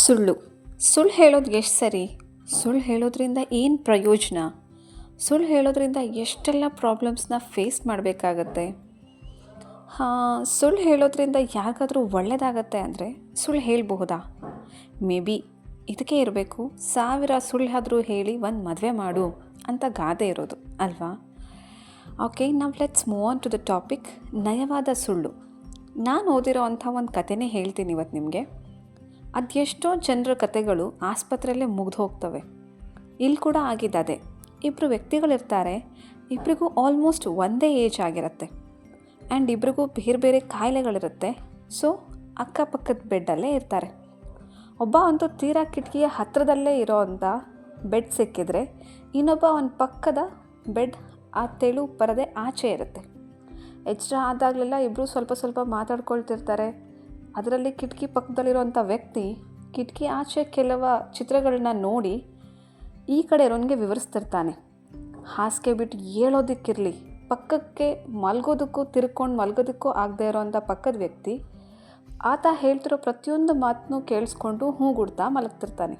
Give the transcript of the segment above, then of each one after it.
ಸುಳ್ಳು. ಸುಳ್ಳು ಹೇಳೋದು ಎಷ್ಟು ಸರಿ? ಸುಳ್ಳು ಹೇಳೋದ್ರಿಂದ ಏನು ಪ್ರಯೋಜನ? ಸುಳ್ಳು ಹೇಳೋದ್ರಿಂದ ಎಷ್ಟೆಲ್ಲ ಪ್ರಾಬ್ಲಮ್ಸ್ನ ಫೇಸ್ ಮಾಡಬೇಕಾಗತ್ತೆ? ಹಾಂ, ಸುಳ್ಳು ಹೇಳೋದ್ರಿಂದ ಯಾರಿಗಾದರೂ ಒಳ್ಳೆಯದಾಗತ್ತೆ ಅಂದರೆ ಸುಳ್ಳು ಹೇಳಬಹುದಾ? ಮೇ ಬಿ ಇದಕ್ಕೆ ಇರಬೇಕು. ಸಾವಿರ ಸುಳ್ಳು ಆದರೂ ಹೇಳಿ ಒಂದು ಮದುವೆ ಮಾಡು ಅಂತ ಗಾದೆ ಇರೋದು, ಅಲ್ವಾ? ಓಕೆ ನಾವು let's move on to the topic ನಯವಾದ ಸುಳ್ಳು. ನಾನು ಓದಿರೋ ಅಂಥ ಒಂದು ಕಥೆನೇ ಹೇಳ್ತೀನಿ ಇವತ್ತು ನಿಮಗೆ. ಅದೆಷ್ಟೋ ಜನರ ಕತೆಗಳು ಆಸ್ಪತ್ರೆಯಲ್ಲೇ ಮುಗ್ದು ಹೋಗ್ತವೆ. ಇಲ್ಲಿ ಕೂಡ ಆಗಿದ್ದದೆ ಇಬ್ಬರು ವ್ಯಕ್ತಿಗಳಿರ್ತಾರೆ ಇಬ್ಬರಿಗೂ ಆಲ್ಮೋಸ್ಟ್ ಒಂದೇ ಏಜ್ ಆಗಿರುತ್ತೆ. ಆ್ಯಂಡ್ ಇಬ್ಬರಿಗೂ ಬೇರೆ ಬೇರೆ ಕಾಯಿಲೆಗಳಿರುತ್ತೆ. ಸೊ ಅಕ್ಕಪಕ್ಕದ ಬೆಡ್ಡಲ್ಲೇ ಇರ್ತಾರೆ. ಒಬ್ಬ ಅಂತೂ ತೀರಾ ಕಿಟಕಿಯ ಹತ್ತಿರದಲ್ಲೇ ಇರೋ ಅಂಥ ಬೆಡ್ ಸಿಕ್ಕಿದ್ರೆ, ಇನ್ನೊಬ್ಬ ಅವನ ಪಕ್ಕದ ಬೆಡ್ ಆ ತೆಳು ಪರದೆ ಆಚೆ ಇರುತ್ತೆ. ಎಚ್ಚರ ಆದಾಗಲೆಲ್ಲ ಇಬ್ಬರು ಸ್ವಲ್ಪ ಸ್ವಲ್ಪ ಮಾತಾಡ್ಕೊಳ್ತಿರ್ತಾರೆ. ಅದರಲ್ಲಿ ಕಿಟಕಿ ಪಕ್ಕದಲ್ಲಿರುವಂಥ ವ್ಯಕ್ತಿ ಕಿಟಕಿ ಆಚೆ ಕೆಲವ ಚಿತ್ರಗಳನ್ನ ನೋಡಿ ಈ ಕಡೆ ಇರೋನಿಗೆ ವಿವರಿಸ್ತಿರ್ತಾನೆ. ಹಾಸಿಗೆ ಬಿಟ್ಟು ಹೇಳೋದಕ್ಕಿರಲಿ ಪಕ್ಕಕ್ಕೆ ಮಲ್ಗೋದಕ್ಕೂ, ತಿರ್ಕೊಂಡು ಮಲ್ಗೋದಕ್ಕೂ ಆಗದೆ ಇರೋವಂಥ ಪಕ್ಕದ ವ್ಯಕ್ತಿ ಆತ ಹೇಳ್ತಿರೋ ಪ್ರತಿಯೊಂದು ಮಾತನ್ನು ಕೇಳಿಸ್ಕೊಂಡು ಹೂಗುಡ್ತಾ ಮಲಗ್ತಿರ್ತಾನೆ.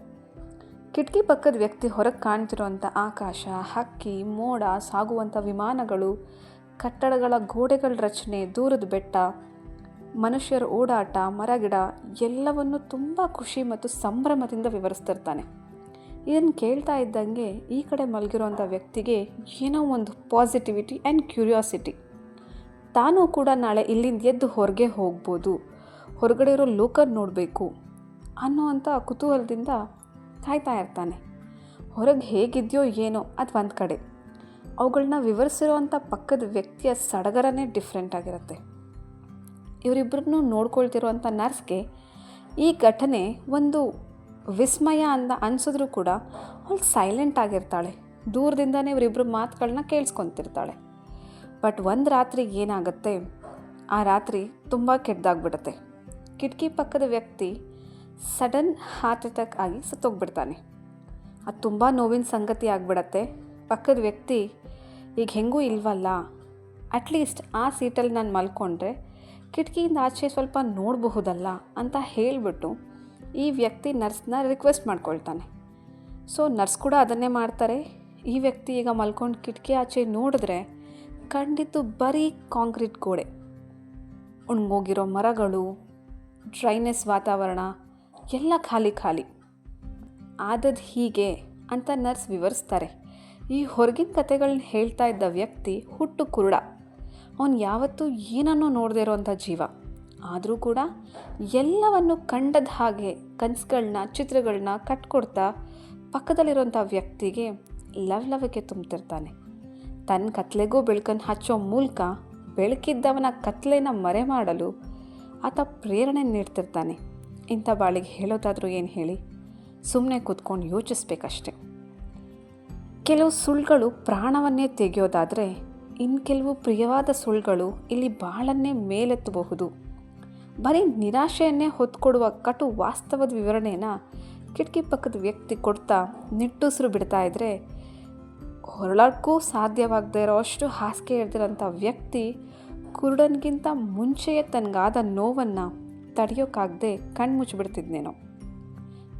ಕಿಟಕಿ ಪಕ್ಕದ ವ್ಯಕ್ತಿ ಹೊರಗೆ ಕಾಣ್ತಿರೋಂಥ ಆಕಾಶ, ಹಕ್ಕಿ, ಮೋಡ, ಸಾಗುವಂಥ ವಿಮಾನಗಳು, ಕಟ್ಟಡಗಳ ಗೋಡೆಗಳ ರಚನೆ, ದೂರದ ಬೆಟ್ಟ ಮನುಷ್ಯರ ಓಡಾಟ, ಮರಗಿಡ ಎಲ್ಲವನ್ನು ತುಂಬ ಖುಷಿ ಮತ್ತು ಸಂಭ್ರಮದಿಂದ ವಿವರಿಸ್ತಿರ್ತಾನೆ. ಇದನ್ನು ಕೇಳ್ತಾ ಇದ್ದಂಗೆ ಈ ಕಡೆ ಮಲಗಿರೋಂಥ ವ್ಯಕ್ತಿಗೆ ಏನೋ ಒಂದು ಪಾಸಿಟಿವಿಟಿ ಆ್ಯಂಡ್ ಕ್ಯೂರಿಯಾಸಿಟಿ ತಾನೂ ಕೂಡ ನಾಳೆ ಇಲ್ಲಿಂದ ಎದ್ದು ಹೊರಗೆ ಹೋಗ್ಬೋದು, ಹೊರಗಡೆ ಇರೋ ಲೋಕರ್ ನೋಡಬೇಕು ಅನ್ನೋವಂಥ ಕುತೂಹಲದಿಂದ ಕಾಯ್ತಾ ಇರ್ತಾನೆ. ಹೊರಗೆ ಹೇಗಿದೆಯೋ ಏನೋ ಅದು ಒಂದು ಕಡೆ. ಅವುಗಳನ್ನ ವಿವರಿಸಿರೋವಂಥ ಪಕ್ಕದ ವ್ಯಕ್ತಿಯ ಸಡಗರನೇ ಡಿಫ್ರೆಂಟ್ ಆಗಿರುತ್ತೆ. ಇವರಿಬ್ಬರನ್ನು ನೋಡ್ಕೊಳ್ತಿರುವಂಥ ನರ್ಸ್ಗೆ ಈ ಘಟನೆ ಒಂದು ವಿಸ್ಮಯ ಅಂತ ಅನಿಸಿದ್ರೂ ಕೂಡ ಅವಳು ಸೈಲೆಂಟ್ ಆಗಿರ್ತಾಳೆ. ದೂರದಿಂದನೇ ಇವರಿಬ್ಬರು ಮಾತುಗಳನ್ನ ಕೇಳಿಸ್ಕೊತಿರ್ತಾಳೆ. ಬಟ್ ಒಂದು ರಾತ್ರಿ ಏನಾಗುತ್ತೆ? ಆ ರಾತ್ರಿ ತುಂಬ ಕೆಟ್ಟದಾಗ್ಬಿಡುತ್ತೆ ಕಿಟಕಿ ಪಕ್ಕದ ವ್ಯಕ್ತಿ ಸಡನ್ ಹಾರ್ಟ್ ಅಟ್ಯಾಕ್ ಆಗಿ ಸತ್ತೋಗ್ಬಿಡ್ತಾನೆ. ಅದು ತುಂಬ ನೋವಿನ ಸಂಗತಿ ಆಗಿಬಿಡತ್ತೆ. ಪಕ್ಕದ ವ್ಯಕ್ತಿ, ಈಗ ಹೆಂಗೂ ಇಲ್ವಲ್ಲ? ಅಟ್ಲೀಸ್ಟ್ ಆ ಸೀಟಲ್ಲಿ ನಾನು ಮಲ್ಕೊಂಡ್ರೆ ಕಿಟಕಿಯಿಂದ ಆಚೆ ಸ್ವಲ್ಪ ನೋಡಬಹುದಲ್ಲ ಅಂತ ಹೇಳಿಬಿಟ್ಟು ಈ ವ್ಯಕ್ತಿ ನರ್ಸ್ನ ರಿಕ್ವೆಸ್ಟ್ ಮಾಡ್ಕೊಳ್ತಾನೆ. ಸೊ ನರ್ಸ್ ಕೂಡ ಅದನ್ನೇ ಮಾಡ್ತಾರೆ. ಈ ವ್ಯಕ್ತಿ ಈಗ ಮಲ್ಕೊಂಡು ಕಿಟಕಿ ಆಚೆ ನೋಡಿದ್ರೆ ಖಂಡಿತ ಬರೀ ಕಾಂಕ್ರೀಟ್ ಗೋಡೆ. ಉಣ್ಗೋಗಿರೋ ಮರಗಳು, ಡ್ರೈನೆಸ್ ವಾತಾವರಣ, ಎಲ್ಲ ಖಾಲಿ ಖಾಲಿ. ಆದದ್ದು ಹೀಗೆ ಅಂತ ನರ್ಸ್ ವಿವರಿಸ್ತಾರೆ. ಈ ಹೊರಗಿನ ಕತೆಗಳನ್ನ ಹೇಳ್ತಾ ಇದ್ದ ವ್ಯಕ್ತಿ ಹುಟ್ಟು ಕುರುಡ. ಅವನು ಯಾವತ್ತೂ ಏನನ್ನೂ ನೋಡದೇ ಇರೋವಂಥ ಜೀವ. ಆದರೂ ಕೂಡ ಎಲ್ಲವನ್ನು ಕಂಡದ ಹಾಗೆ ಕನಸುಗಳನ್ನ ಚಿತ್ರಗಳನ್ನ ಕಟ್ಕೊಡ್ತಾ ಪಕ್ಕದಲ್ಲಿರೋಂಥ ವ್ಯಕ್ತಿಗೆ ಲವ್ ಲವಲವಿಕೆ ತುಂಬ್ತಿರ್ತಾನೆ. ತನ್ನ ಕತ್ಲೆಗೂ ಬೆಳಕನ್ನು ಹಚ್ಚೋ ಮೂಲಕ ಬೆಳಕಿದ್ದವನ ಕತ್ಲೆನ ಮರೆ ಮಾಡಲು ಆತ ಪ್ರೇರಣೆ ನೀಡ್ತಿರ್ತಾನೆ. ಇಂಥ ಬಾಳಿಗೆ ಹೇಳೋದಾದರೂ ಏನು ಹೇಳಿ? ಸುಮ್ಮನೆ ಕೂತ್ಕೊಂಡು ಯೋಚಿಸ್ಬೇಕಷ್ಟೆ. ಕೆಲವು ಸುಳ್ಳುಗಳು ಪ್ರಾಣವನ್ನೇ ತೆಗೆಯೋದಾದರೆ ಇನ್ನು ಕೆಲವು ಪ್ರಿಯವಾದ ಸುಳ್ಳುಗಳು ಇಲ್ಲಿ ಬಾಳನ್ನೇ ಮೇಲೆತ್ತಬಹುದು. ಬರೀ ನಿರಾಶೆಯನ್ನೇ ಹೊತ್ಕೊಡುವ ಕಟು ವಾಸ್ತವದ ವಿವರಣೆಯನ್ನು ಕಿಟಕಿ ಪಕ್ಕದ ವ್ಯಕ್ತಿ ಕೊಡ್ತಾ ನಿಟ್ಟುಸಿರು ಬಿಡ್ತಾ ಇದ್ದರೆ ಹೊರಳಕ್ಕೂ ಸಾಧ್ಯವಾಗದೇ ಇರೋ ಅಷ್ಟು ಹಾಸಿಗೆ ಇರ್ದಿರೋಂಥ ವ್ಯಕ್ತಿ ಕುರುಡನ್ಗಿಂತ ಮುಂಚೆಯೇ ತನಗಾದ ನೋವನ್ನು ತಡೆಯೋಕ್ಕಾಗದೆ ಕಣ್ಣು ಮುಚ್ಚಿಬಿಡ್ತಿದ್ನೇನೋ.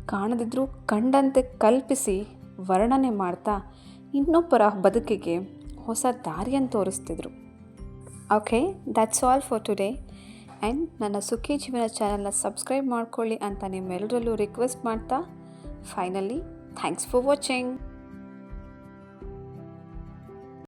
ಕಾಣದಿದ್ರೂ ಕಂಡಂತೆ ಕಲ್ಪಿಸಿ ವರ್ಣನೆ ಮಾಡ್ತಾ ಇನ್ನೊಬ್ಬರ ಬದುಕಿಗೆ ಹೊಸ ದಾರಿಯನ್ನು ತೋರಿಸ್ತಿದ್ರು. Okay that's all for today and ನನ್ನ ಸುಖಿ ಜೀವನ ಚಾನಲ್ನ ಸಬ್ಸ್ಕ್ರೈಬ್ ಮಾಡ್ಕೊಳ್ಳಿ ಅಂತ ನಿಮ್ಮೆಲ್ಲರಲ್ಲೂ ರಿಕ್ವೆಸ್ಟ್ ಮಾಡ್ತಾ ಫೈನಲಿ ಥ್ಯಾಂಕ್ಸ್ ಫಾರ್ ವಾಚಿಂಗ್